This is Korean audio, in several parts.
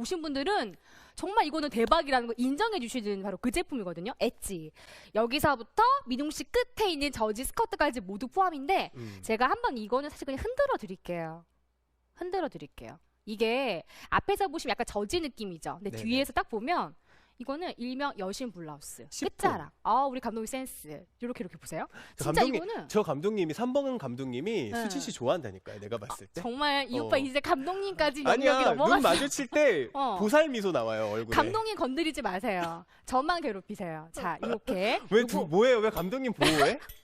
보신 분들은 정말 이거는 대박이라는 걸 인정해 주시는 바로 그 제품이거든요. 엣지. 여기서부터 민웅 씨 끝에 있는 저지 스커트까지 모두 포함인데 음. 제가 한번 이거는 사실 그냥 흔들어 드릴게요. 흔들어 드릴게요. 이게 앞에서 보시면 약간 저지 느낌이죠. 근데 네네. 뒤에서 딱 보면 이거는 일명 여신 블라우스. 끝자락. 아, 우리 감독님 센스. 이렇게 이렇게 보세요. 저 진짜 감독님, 이거는 저 감독님이 3번 감독님이 네. 수진 씨 좋아한다니까요. 내가 봤을 때. 정말 이 어. 오빠 이제 감독님까지 영역이 아니야 눈 넘어갔어. 마주칠 때 어. 보살 미소 나와요 얼굴에. 감독님 건드리지 마세요. 저만 괴롭히세요. 자, 이렇게. 왜 두, 뭐예요? 왜 감독님 보호해?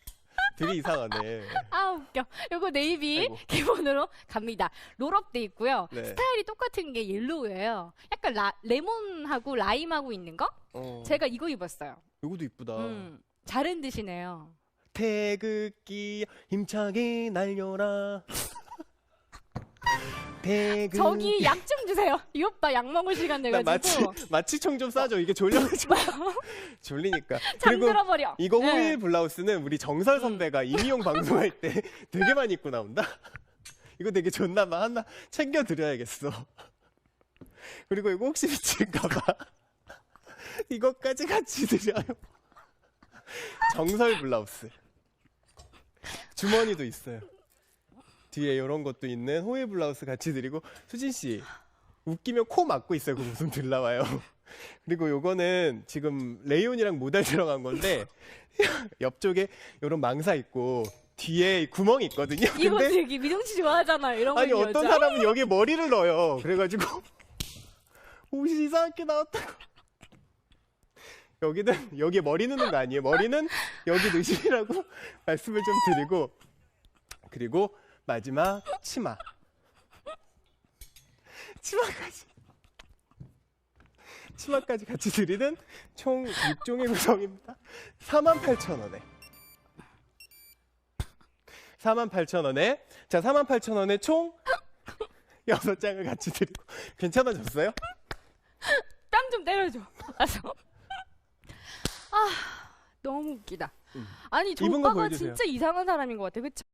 되게 이상하네. 아 웃겨. 요거 네이비 아이고. 기본으로 갑니다. 롤업 돼 있고요. 네. 스타일이 똑같은 게 옐로우예요. 약간 라, 레몬하고 라임하고 있는 거? 어. 제가 이거 입었어요. 이것도 이쁘다. 음, 잘은 드시네요. 태극기 힘차게 날려라. 태극기. 저기 약 좀 주세요. 이 오빠 약 먹을 시간 돼가지고 마취총 좀 싸줘. 이게 졸려가지고 졸리니까. 그리고 잠들어 버려. 이거 네. 호일 블라우스는 우리 정설 선배가 이미용 방송할 때 되게 많이 입고 나온다. 이거 되게 좋나 봐. 하나 챙겨 드려야겠어. 그리고 이거 혹시 미칠까 봐 이것까지 같이 드려요. 정설 블라우스. 주머니도 있어요. 뒤에 이런 것도 있는 호일 블라우스 같이 드리고 수진 씨 웃기면 코 막고 있어요. 그 웃음 들 나와요. 그리고 요거는 지금 레이온이랑 모달 들어간 건데 옆쪽에 요런 망사 있고 뒤에 구멍이 있거든요. 이거 근데 되게 미동 씨 좋아하잖아요. 이런 거 아니 입는 어떤 여자. 사람은 여기에 머리를 넣어요. 그래가지고 옷이 이상하게 나왔다고. 여기는 여기에 머리 넣는 거 아니에요. 머리는 여기 넣으시라고 말씀을 좀 드리고 그리고 마지막 치마. 치마까지. 치마까지 같이 드리는 총 6종의 구성입니다. 48,000원에. 48,000원에. 자, 48,000원에 총 6장을 같이 드리고. 괜찮아졌어요? 땀 좀 때려줘. 알았어. 아 너무 웃기다. 아니 저 오빠가. 진짜 이상한 사람인 것 같아. 그쵸?